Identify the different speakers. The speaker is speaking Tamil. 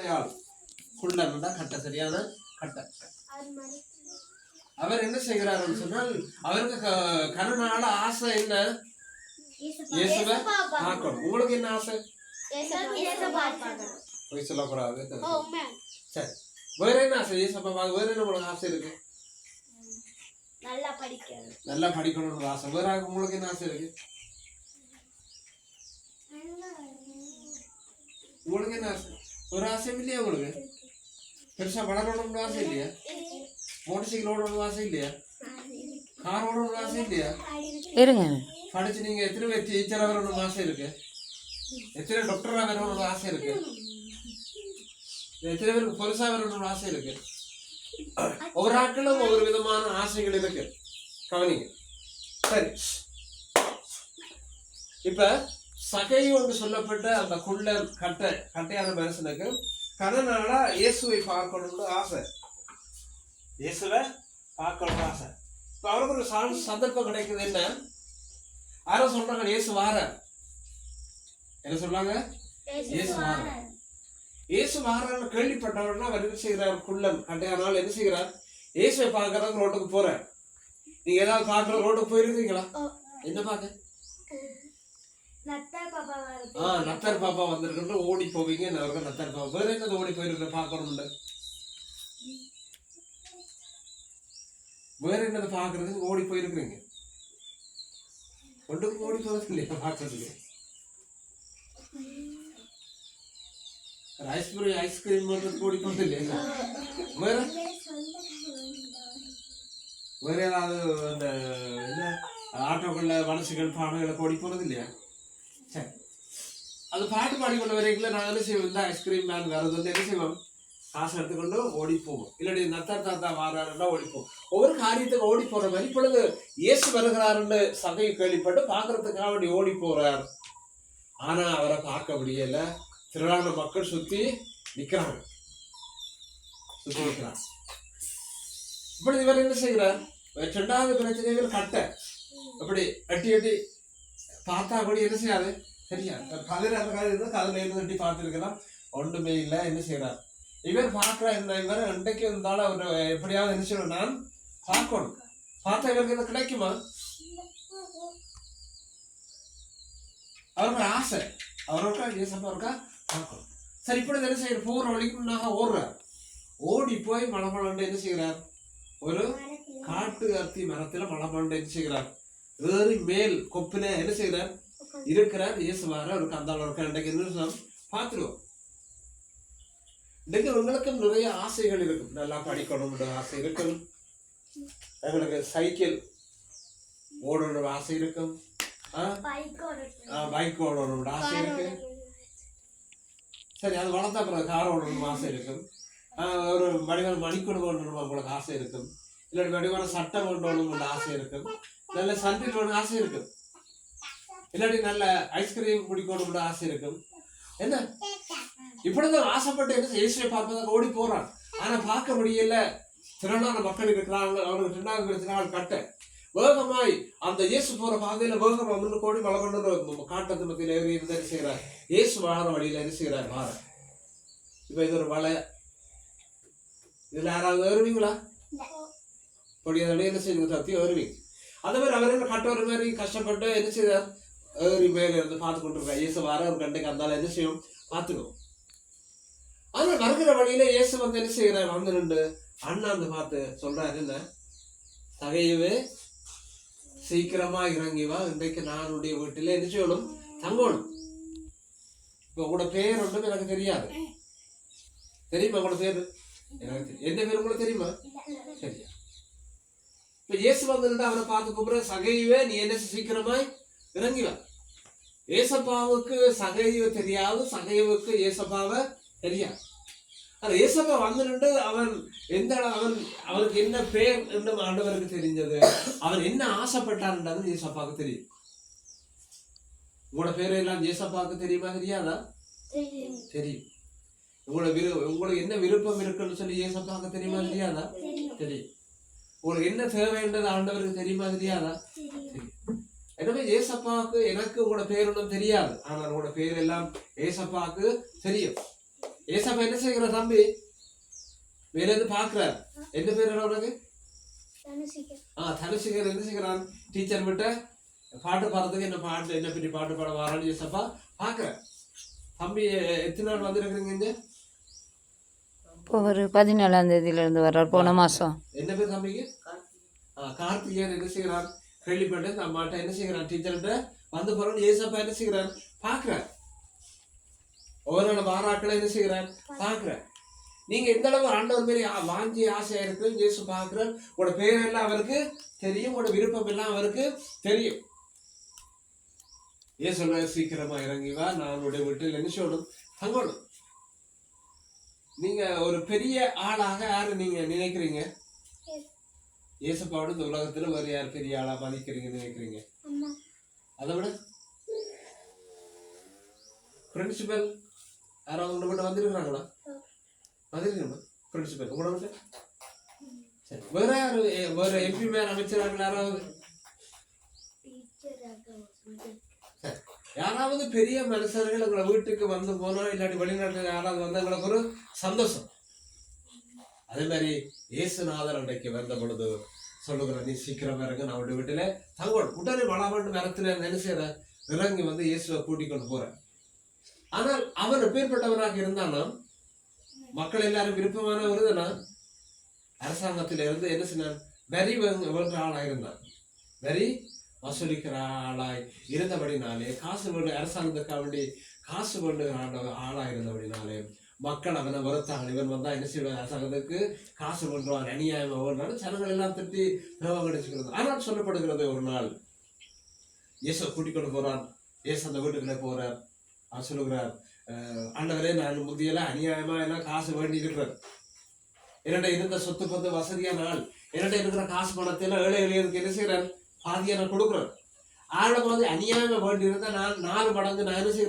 Speaker 1: கட்டையாள் குள்ளன் தான் கட்டை சரியான கட்டை. அவர் என்ன செய்கிறாருன்னு சொன்னால் அவருக்கு கருணால ஆசை என்ன? இயேசுவை பார்க்கணும். உங்களுக்கு என்ன ஆசை? போய் சொல்லக்கூடாது. சரி. வேற என்ன ஆசை? இயேசப்பா பார்க்க. வேற என்ன உங்களுக்கு ஆசை இருக்கு?
Speaker 2: நல்லா படிக்கணும்.
Speaker 1: நல்லா படிக்கணும்னு ஆசை. வேற உங்களுக்கு என்ன ஆசை இருக்கு. உங்களுக்கு என்ன ஆசை? இல்லையா உங்களுக்கு பெருசா வளரணும்னு ஆசை இல்லையா மோட்டர் சைக்கிள் ஓடணும்னு ஆசை இல்லையா கார் ஓடணும்னு ஆசை இல்லையா
Speaker 3: இருங்க
Speaker 1: படிச்சு நீங்க எத்தனை பேர் டீச்சரா வரணும்னு ஆசை இருக்கு எத்தனை டாக்டரா வரணும்னு ஆசை இருக்கு எத்தனை பேருக்கு பொலிசா வரணும்னு ஆசை இருக்கு ஒவ்வொரு ஆட்களும் ஒவ்வொரு விதமான ஆசைகள் இருக்கு கவனிங்க சரி இப்ப சகை ஒன்று சொல்லப்பட்ட அந்த குள்ளர் கட்டை கட்டையான மனுஷனுக்கு கனநாளா இயேசுவை பார்க்கணும்னு ஆசை. இயேசுவை பார்க்கணும்னு ஆசை. இப்ப அவருக்கு ஒரு சான்- சந்தர்ப்பம் கிடைக்குது என்ன? யாரோ சொல்றாங்க இயேசு வார என்ன சொல்றாங்க இயேசு வார இயேசு வாரான்னு கேள்விப்பட்டவர்னா அவர் என்ன செய்கிறார்? குள்ளன் கட்டையானால் என்ன செய்கிறார்? இயேசுவை பார்க்கறதுக்கு ரோட்டுக்கு போறார். நீங்க ஏதாவது பார்க்கற ரோட்டுக்கு போயிருக்கீங்களா? என்ன பார்க்க? ஆ நத்தர் பாப்பா வந்திருக்கின்ற ஓடி போவீங்க அவர்கள் நத்தர் பாப்பா. வேற எங்க ஓடி போயிருக்கிற பார்க்கணும்ல வேற என்னது பார்க்கறதுக்கு ஓடி போயிருக்கிறீங்க? ஒன்றுக்கும் ஓடி போறது இல்லையா பார்க்கறதுக்கு? ஐஸ்கிரீம் ஐஸ்கிரீம் பண்ணுறதுக்கு ஓடி போறது இல்லையா வேற? வேற ஏதாவது அந்த என்ன ஆட்டோக்கள்ல மனசுகள் பானைகளை ஓடி போறது இல்லையா சரி. அது பாட்டு பாடிக்கொண்டு வரைக்கும் நான் என்ன செய்வோம் இந்த ஐஸ்கிரீம் மேன் வேறு வந்து என்ன செய்வோம்? காசு எடுத்துக்கொண்டு ஓடி போவோம் இல்லாட்டி நத்தர் தாத்தா வாராருன்னா ஓடிப்போம். ஒவ்வொரு காரியத்துக்கு ஓடி போற மாதிரி இப்பொழுது இயேசு வருகிறாருன்னு சபை கேள்விப்பட்டு பார்க்கறதுக்காக வேண்டி ஓடி போறார். ஆனா அவரை பார்க்க முடியல. திரளான மக்கள் சுத்தி நிக்கிறாங்க. சுத்தி நிற்கிறாங்க இப்படி இவர் என்ன செய்கிறார்? ரெண்டாவது பிரச்சனைகள் கட்ட. அப்படி அட்டி அட்டி பார்த்தா கூட என்ன செய்யாது? சரியா கதிர அந்த கதிர இருந்தால் கதிர இருந்து தட்டி பார்த்துருக்கலாம். ஒன்றுமே இல்லை என்ன செய்கிறார் இவர் பார்க்குற இந்த இவர் இன்றைக்கு இருந்தாலும் அவர் எப்படியாவது என்ன செய்யணும்? நான் பார்க்கணும். பார்த்தா இவருக்கு இது கிடைக்குமா? அவருக்கு ஆசை. அவருக்கா ஏசப்பா இருக்கா? பார்க்கணும். சரி இப்படி என்ன செய்யற போகிற வழிக்கு நான் ஓடுறார். ஓடி போய் மலமலண்டு என்ன செய்கிறார்? ஒரு காட்டு அத்தி மரத்துல மலமலண்டு என்ன செய்கிறார்? ஏறி மேல் கொப்பில என்ன செய்கிறார்? இருக்கிறார். இயேசுவார அவருக்கு அந்த அளவுக்கு இன்றைக்கு என்ன? பார்த்துருவோம். இன்றைக்கு உங்களுக்கும் நிறைய ஆசைகள் இருக்கும். நல்லா படிக்கணும்ன்ற ஆசை இருக்கும். எங்களுக்கு சைக்கிள் ஓடணும்ன்ற ஆசை இருக்கும். பைக் ஓடணும்ன்ற ஆசை இருக்கு. சரி அது வளர்த்த அப்புறம் கார் ஓடணும்னு ஆசை இருக்கும். ஒரு வடிவான மணிக்கூடு ஓடணும் உங்களுக்கு ஆசை இருக்கும். இல்லாட்டி வடிவான சட்டம் கொண்டு வரணும்னு ஆசை இருக்கும் நல்ல சந்தில் ஒன்று ஆசை இருக்கும் இல்லாட்டி நல்ல ஐஸ்கிரீம் குடிக்கணும்னு ஆசை இருக்கும் என்ன? இப்படிதான் ஆசைப்பட்டு என்ன இயேசுவை பார்ப்பதாக ஓடி போறான். ஆனா பார்க்க முடியல. திரளான மக்கள் இருக்கிறாங்க. அவர்கள் ரெண்டாவது நாள் கட்ட. வேகமாய் அந்த இயேசு போற பாதையில வேகமா முன்னு கோடி மழை கொண்டு காட்டத்து மத்தியில் ஏறி இருந்து என்ன செய்கிறார் இயேசு வாழ வழியில என்ன செய்கிறார் வார. இப்ப இது ஒரு வலை. இதுல யாராவது ஏறுவீங்களா? பொடியாத என்ன செய்யுங்க தத்தி வருவீங்க அந்த மாதிரி அவர் என்ன கட்டவர் மாதிரி கஷ்டப்பட்டு என்ன செய்தார் ஏறி மேல இருந்து பார்த்து கொண்டிருக்கார் இயேசு வர ஒரு கண்டைக்கு அந்தால என்ன செய்யும் பார்த்துக்கோ ஆனா வருகிற வழியில இயேசு வந்து என்ன செய்கிறார் வந்து நின்று அண்ணாந்து பார்த்து சொல்றாரு என்ன தகையவே சீக்கிரமா இறங்கி வா இன்றைக்கு நானுடைய வீட்டில என்ன செய்யணும் தங்கணும் இப்போ உங்களோட பேர் ஒன்றும் எனக்கு தெரியாது தெரியுமா உங்களோட பேரு எனக்கு என்ன பேர் உங்களுக்கு தெரியுமா சரியா இப்ப இயேசு வந்து அவரை பார்த்து கூப்பிடுற சகைவே நீ என்ன சீக்கிரமாய் இறங்கி வா. ஏசப்பாவுக்கு சகைவு தெரியாது சகைவுக்கு ஏசப்பாவை தெரியாது. அது ஏசப்பா வந்து நின்று அவன் எந்த அவன் அவனுக்கு என்ன பேர் என்று ஆண்டவருக்கு தெரிஞ்சது அவன் என்ன ஆசைப்பட்டான்ன்றது ஏசப்பாவுக்கு தெரியும். உங்களோட பேர் எல்லாம் ஏசப்பாவுக்கு தெரியுமா தெரியாதா? தெரியும். உங்களோட விரு உங்களுக்கு என்ன விருப்பம் இருக்குன்னு சொல்லி ஏசப்பாவுக்கு தெரியுமா தெரியாதா? தெரியும். உங்களுக்கு என்ன தேவைன்றது ஆண்டவருக்கு தெரியுமா தெரியாதா? எனவே ஏசப்பாவுக்கு எனக்கு உங்களோட பேர் ஒன்றும் தெரியாது. ஆனால் உங்களோட பேர் எல்லாம் ஏசப்பாவுக்கு தெரியும். ஏசப்பா என்ன செய்கிற தம்பி? மேல இருந்து பாக்குறார் என்ன பேர் உனக்கு? ஆ தனுசிகர் என்ன செய்கிறான்? டீச்சர் விட்ட பாட்டு பாடுறதுக்கு என்ன பாட்டு என்ன பெரிய பாட்டு பாட வரான்னு ஏசப்பா பாக்குறேன் தம்பி எத்தனை நாள் வந்திருக்கிறீங்க இங்க?
Speaker 3: இப்போ ஒரு பதினேழாம் தேதியிலேருந்து வர்றார். போன மாதம்
Speaker 1: என்ன பேர் தம்பிக்கு? கார்த்திகேயன் என்ன செய்கிறான் கேள்விப்பட்டு இந்த அம்மாட்ட என்ன செய்கிறான் டீச்சர்கிட்ட வந்து போறோம். ஏசப்பா என்ன செய்கிறான் பாக்குறேன் ஒவ்வொரு வாராக்களை என்ன செய்கிறான் பாக்குறேன் நீங்க எந்த அளவு ஆண்டவர் பேர் வாஞ்சி ஆசையா இருக்கு? இயேசு பாக்குறார் உங்களோட பேர் எல்லாம் அவருக்கு தெரியும். உங்களோட விருப்பம் எல்லாம் அவருக்கு தெரியும். ஏன் சொல்ற சீக்கிரமா இறங்கி வா. நான் உன்னுடைய வீட்டில் என்ன சொல்லணும் தங்கணும். நீங்க ஒரு பெரிய ஆளாக யாரு நீங்க நினைக்கிறீங்க? இயேசுப்பாவோட இந்த உலகத்துல வேற யார் பெரிய ஆளா மதிக்கிறீங்கன்னு நினைக்கிறீங்க? அதை விட பிரின்சிபல் யாராவது உங்களை விட்டு வந்திருக்கிறாங்களா? வந்திருக்கணும் பிரின்சிபல் உங்களை விட்டு சரி. வேற யாரு வேற எம்பி மேல் அமைச்சர்கள் யாராவது. யாராவது பெரிய மனுஷர்கள் உங்களை வீட்டுக்கு வந்து போனோம் இல்லாட்டி வெளிநாட்டுல யாராவது வந்து எங்களுக்கு ஒரு சந்தோஷம். அதே மாதிரி இயேசுநாதர் அன்றைக்கு வந்த பொழுது சொல்லுகிற நீ சீக்கிரம் இறங்க நான் உடைய வீட்டுல தங்கோடு உடனே வளாவண்டு மரத்துல என்ன இறங்கி வந்து இயேசுவை கூட்டிக் கொண்டு போறேன் ஆனால் அவர் எப்பேற்பட்டவராக இருந்தாலும் மக்கள் எல்லாரும் விருப்பமானவர் தானா? அரசாங்கத்தில இருந்து என்ன செய்ய வரி ஆளாக இருந்தான் வரி வசூலிக்கிற ஆளாய் இருந்தபடினாலே காசு கொண்டு அரசாங்கத்துக்காக வேண்டி காசு கொண்டு ஆளாக இருந்தபடினாலே மக்கள் அவனை வருத்தாங்க. இவன் வந்தா என்ன செய்வார் அரசாங்கத்துக்கு காசு கொண்டுவான் அநியாயம் ஒவ்வொரு நாள் ஜனங்கள் எல்லாம் திட்டி தேவம் கிடைச்சிக்கிறது ஆனால் சொல்லப்படுகிறது ஒரு நாள் இயேசு கூட்டிக் கொண்டு போறான் இயேசு அந்த வீட்டுக்குள்ளே போகிறார் அவர் சொல்லுகிறார் "அஹ், ஆண்டவரே நான் முந்தியெல்லாம் அநியாயமா எல்லாம் காசு வேண்டி இருக்கிறேன் என்னட்ட இருந்த சொத்து பத்து வசதியான நாள் என்னட்ட இருக்கிற காசு பணத்தை எல்லாம் ஏழை எளியருக்கு என்ன செய்கிறேன் பாதியை நான் கொடுக்குறேன் ஆழ வந்து அநியாயமா வேண்டி இருந்தா நான் நாலு மடங்கு நான் என்ன செய்யறேன்